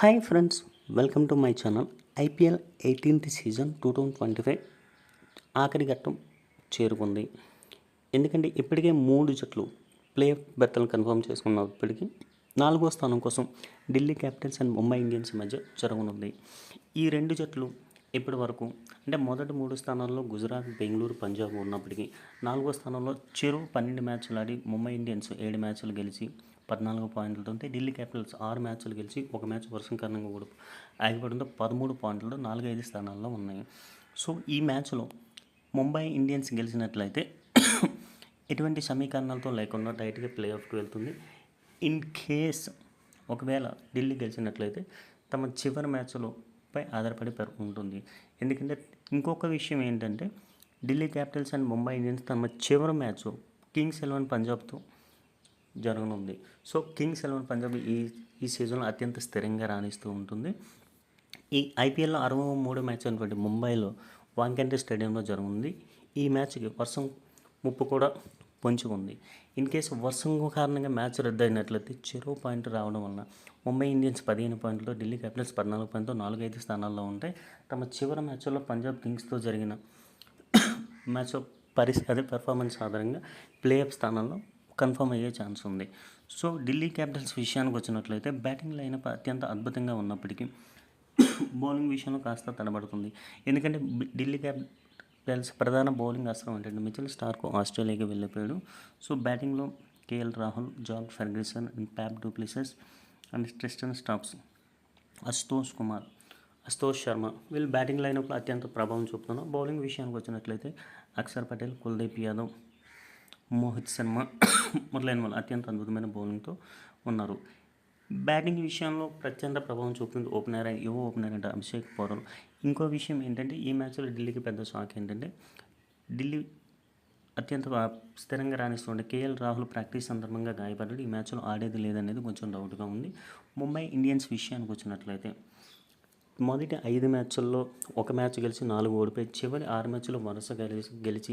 Hi friends welcome to my channel IPL eighteenth season two thousand twenty five ఆఖరి ఘట్టం చేరుకుంది. ఎందుకంటే ఇప్పటికే మూడు జట్లు ప్లే బెర్తలు కన్ఫర్మ్ చేసుకున్నారు ఇప్పటికీ. నాలుగో స్థానం కోసం Delhi Capitals and Mumbai Indians మధ్య జరగనుంది. ఈ రెండు జట్లు ఇప్పటి వరకు అంటే మొదటి మూడు స్థానాల్లో గుజరాత్ బెంగళూరు పంజాబ్ ఉన్నప్పటికీ నాలుగో స్థానంలో చెరువు పన్నెండు మ్యాచ్లు ఆడి ముంబై ఇండియన్స్ ఏడు మ్యాచ్లు గెలిచి పద్నాలుగు పాయింట్లతో ఉంటే ఢిల్లీ క్యాపిటల్స్ ఆరు మ్యాచ్లు గెలిచి ఒక మ్యాచ్ వర్షం కారణంగా కూడా ఆగిపోవడంతో పదమూడు పాయింట్లతో నాలుగైదు స్థానాల్లో ఉన్నాయి. సో ఈ మ్యాచ్లో ముంబై ఇండియన్స్ గెలిచినట్లయితే ఎటువంటి సమీకరణాలతో లేకుండా డైరెక్ట్గా ప్లే ఆఫ్కి వెళ్తుంది. ఇన్ కేస్ ఒకవేళ ఢిల్లీ గెలిచినట్లయితే తమ చివరి మ్యాచ్లో పై ఆధారపడి ఉంటుంది. ఎందుకంటే ఇంకొక విషయం ఏంటంటే Delhi Capitals and Mumbai Indians తమ చివరి మ్యాచ్ కింగ్స్ ఎలెవన్ పంజాబ్తో జరగనుంది. సో కింగ్స్ ఎలెవన్ పంజాబ్ ఈ ఈ సీజన్లో అత్యంత స్థిరంగా రాణిస్తూ ఉంటుంది. ఈ ఐపీఎల్లో అరవై మూడో మ్యాచ్ అయినటువంటి ముంబైలో వాంకంటే స్టేడియంలో జరుగుతుంది ఈ మ్యాచ్కి వర్షం ముప్పు కూడా పొంచి ఉంది. ఇన్ కేసు వర్షం కారణంగా మ్యాచ్ రద్దయినట్లయితే చెరో పాయింట్ రావడం వలన ముంబై ఇండియన్స్ పదిహేను పాయింట్లు ఢిల్లీ క్యాపిటల్స్ పద్నాలుగు పాయింట్తో నాలుగు ఐదు స్థానాల్లో ఉంటాయి. తమ చివరి మ్యాచ్లో పంజాబ్ కింగ్స్తో జరిగిన మ్యాచ్ పరిస్థితి అదే పెర్ఫార్మెన్స్ ఆధారంగా ప్లేఆఫ్ స్థానంలో కన్ఫర్మ్ అయ్యే ఛాన్స్ ఉంది. సో ఢిల్లీ క్యాపిటల్స్ విషయానికి వచ్చినట్లయితే బ్యాటింగ్ లైనప్ అత్యంత అద్భుతంగా ఉన్నప్పటికీ బౌలింగ్ విషయంలో కాస్త తడబడుతుంది. ఎందుకంటే ఢిల్లీ క్యాపిటల్స్ ప్రధాన బౌలింగ్ అస్త్రం ఏంటంటే మిచిల్ స్టార్కు ఆస్ట్రేలియాకి వెళ్ళిపోయాడు. సో బ్యాటింగ్లో KL Rahul George Ferguson and Faf du Plessis and Tristan Stubbs Ashutosh Kumar Ashutosh Sharma వీళ్ళు బ్యాటింగ్ లైనప్లో అత్యంత ప్రభావం చూపుతున్నారు. బౌలింగ్ విషయానికి వచ్చినట్లయితే అక్షర్ పటేల్ కుల్దీప్ యాదవ్ మోహిత్ శర్మ మొదలైన వాళ్ళు అత్యంత అద్భుతమైన బౌలింగ్తో ఉన్నారు. బ్యాటింగ్ విషయంలో ప్రచండ ప్రభావం చూపుతుంది ఓపెనర్ యువ ఓపెనర్ అంటే అభిషేక్ పౌరులు. ఇంకో విషయం ఏంటంటే ఈ మ్యాచ్లో ఢిల్లీకి పెద్ద షాక్ ఏంటంటే ఢిల్లీ అత్యంత స్థిరంగా రాణిస్తుండే కేఎల్ రాహుల్ ప్రాక్టీస్ సందర్భంగా గాయపడ్డాడు. ఈ మ్యాచ్లో ఆడేది లేదనేది కొంచెం డౌట్గా ఉంది. ముంబై ఇండియన్స్ విషయానికి వచ్చినట్లయితే మొదటి ఐదు మ్యాచ్ల్లో ఒక మ్యాచ్ గెలిచి నాలుగు ఓడిపోయి చివరి ఆరు మ్యాచ్లో వరుస గెలిచి గెలిచి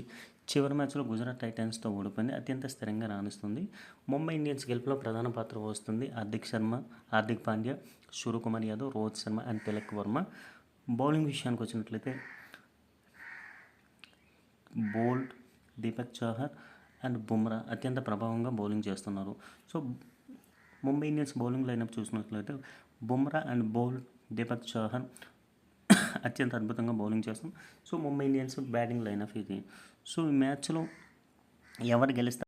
చివరి మ్యాచ్లో గుజరాత్ టైటన్స్తో ఓడిపోయింది. అత్యంత స్థిరంగా రాణిస్తుంది. ముంబై ఇండియన్స్ గెలుపులో ప్రధాన పాత్ర వస్తుంది హార్దిక్ శర్మ హార్దిక్ పాండ్యా సూర్యకుమార్ యాదవ్ రోహిత్ శర్మ అండ్ తిలక్ వర్మ. బౌలింగ్ విషయానికి వచ్చినట్లయితే బోల్ట్ దీపక్ చాహర్ అండ్ బుమ్రా అత్యంత ప్రభావంగా బౌలింగ్ చేస్తున్నారు. So Mumbai Indians bowling lineup చూసినట్లయితే బుమ్రా అండ్ బౌల్ట్ దీపక్ చౌహాన్ అత్యంత అద్భుతంగా బౌలింగ్ చేస్తాం. So Mumbai Indians batting lineup ఇది. సో ఈ మ్యాచ్లో ఎవరు గెలుస్తారు